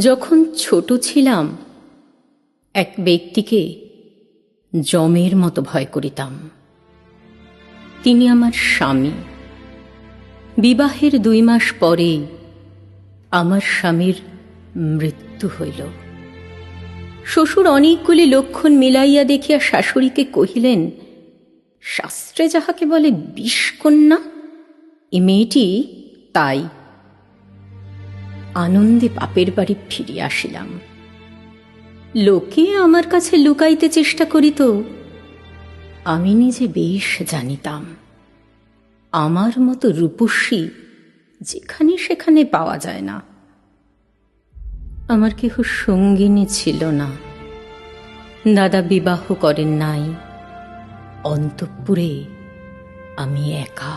যখন ছোট ছিলাম, এক ব্যক্তিকে জমের মতো ভয় করিতাম। তিনি আমার স্বামী। বিবাহের দুই মাস পরে আমার স্বামীর মৃত্যু হইল। শ্বশুর অনেকগুলি লক্ষণ মিলাইয়া দেখিয়া শাশুড়িকে কহিলেন, শাস্ত্রে যাহাকে বলে বিষকন্যা এ মেয়েটি তাই আনন্দে বাপের বাড়ি ফিরিয়া আসিলাম। লোকে আমার কাছে লুকাইতে চেষ্টা করিত। আমি নিজে বেশ জানিতাম, আমার মতো রূপসী যেখানে সেখানে পাওয়া যায় না। আমার কেহ সঙ্গিনী ছিল না, দাদা বিবাহ করেন নাই, অন্তঃপুরে আমি একা।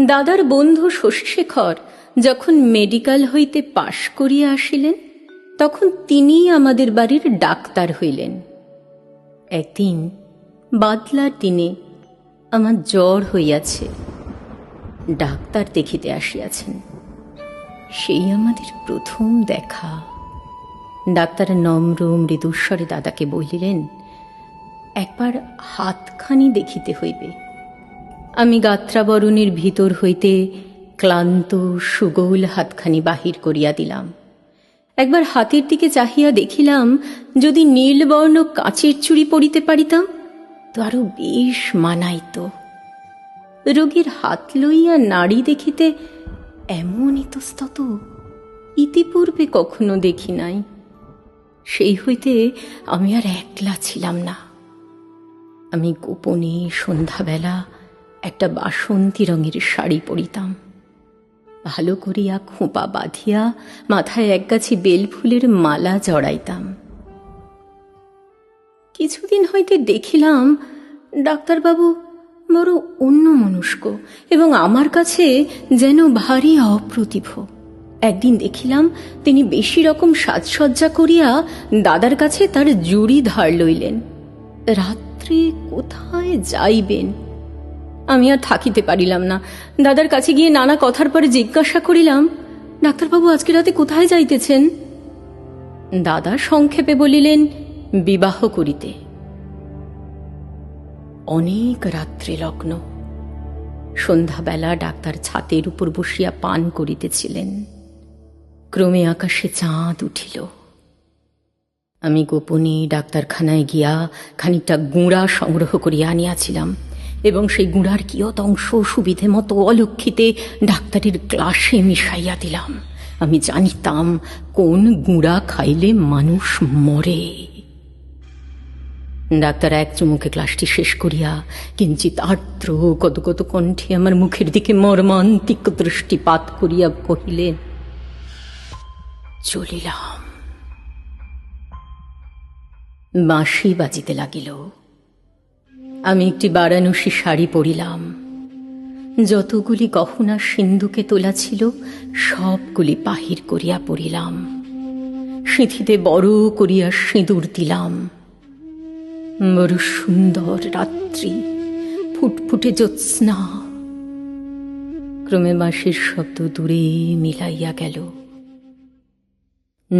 দাদার বন্ধু শশীশেখর যখন মেডিকেল হইতে পাশ করিয়া আসিলেন, তখন তিনিই আমাদের বাড়ির ডাক্তার হইলেন। একদিন বাদলার দিনে আমার জ্বর হইয়াছে, ডাক্তার দেখিতে আসিয়াছেন। সেই আমাদের প্রথম দেখা। ডাক্তার নম্র মৃদুস্বরে দাদাকে বলিলেন, একবার হাতখানি দেখিতে হইবে। আমি গাত্রাবরণের ভিতর হইতে ক্লান্ত, সুগৌল হাতখানি বাহির করিয়া দিলাম। একবার হাতের দিকে চাহিয়া দেখিলাম, যদি নীলবর্ণ কাঁচের চুড়ি পরিতে পারিতাম, তো আরও বেশ মানাইত। রোগীর হাত লইয়া নাড়ি দেখিতে এমন ইতস্তত ইতিপূর্বে কখনো দেখি নাই। সেই হইতে আমি আর একলা ছিলাম না। আমি গোপনে সন্ধ্যাবেলা একটা বাসন্তী রঙের শাড়ি পরিতাম। ভালো করিয়া খোঁপা বাঁধিয়া মাথায় একগাছি বেলফুলের মালা জড়াইতাম। কিছুদিন হইতে দেখিলাম, ডাক্তারবাবু বড় অন্য মনস্ক এবং আমার কাছে যেন ভারী অপ্রতিভ। একদিন দেখিলাম, তিনি বেশি রকম সাজসজ্জা করিয়া দাদার কাছে তার জুড়ি ধার লইলেন। রাত্রে কোথায় যাইবেন? আমি আর থাকিতে পারিলাম না। দাদার কাছে গিয়ে নানা কথার পরে জিজ্ঞাসা করিলাম, ডাক্তারবাবু, আজকে রাতে কোথায় যাইতেছেন? দাদা সংক্ষেপে বলিলেন, বিবাহ করিতে। অনেক রাত্রে লগ্ন। সন্ধ্যাবেলা ডাক্তার ছাতের উপর বসিয়া পান করিতেছিলেন। ক্রমে আকাশে চাঁদ উঠিল। আমি গোপনে ডাক্তারখানায় গিয়া খানিকটা গুঁড়া সংগ্রহ করিয়া আনিয়াছিলাম। এবং সেই গুঁড়ার কিয়ত অংশ সুবিধে মতো অলক্ষিতে ডাক্তারের গ্লাসে মিশাইয়া দিলাম। আমি জানিতাম, কোন গুঁড়া খাইলে মানুষ মরে। ডাক্তার এক চুমুকে ক্লাসটি শেষ করিয়া কিঞ্চিত আর্দ্র কত কত কণ্ঠে আমার মুখের দিকে মর্মান্তিক দৃষ্টিপাত করিয়া কহিলেন, চলিলাম। বাঁশি বাজিতে লাগিল। আমি একটি বারাণসী শাড়ি পরিলাম। যতগুলি গহনা সিন্ধুকে তোলা ছিল, সবগুলি বাহির করিয়া পড়িলাম। সিঁথিতে বড় করিয়া সিঁদুর দিলাম। বড় সুন্দর রাত্রি, ফুটফুটে জ্যোৎস্না। ক্রমে বাঁশির শব্দ দূরে মিলাইয়া গেল।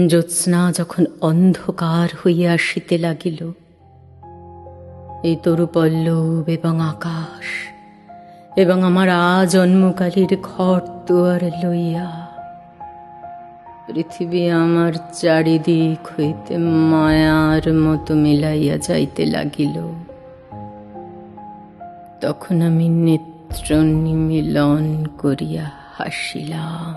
জ্যোৎস্না যখন অন্ধকার হইয়া আসিতে লাগিল এই তরুপল্লব এবং আকাশ, এবং আমার আজন্মকালের ঘর দুয়ার লইয়া পৃথিবী আমার চারিদিক হইতে মায়ার মতো মিলাইয়া যাইতে লাগিল। তখন আমি নেত্র নিমিলন করিয়া হাসিলাম।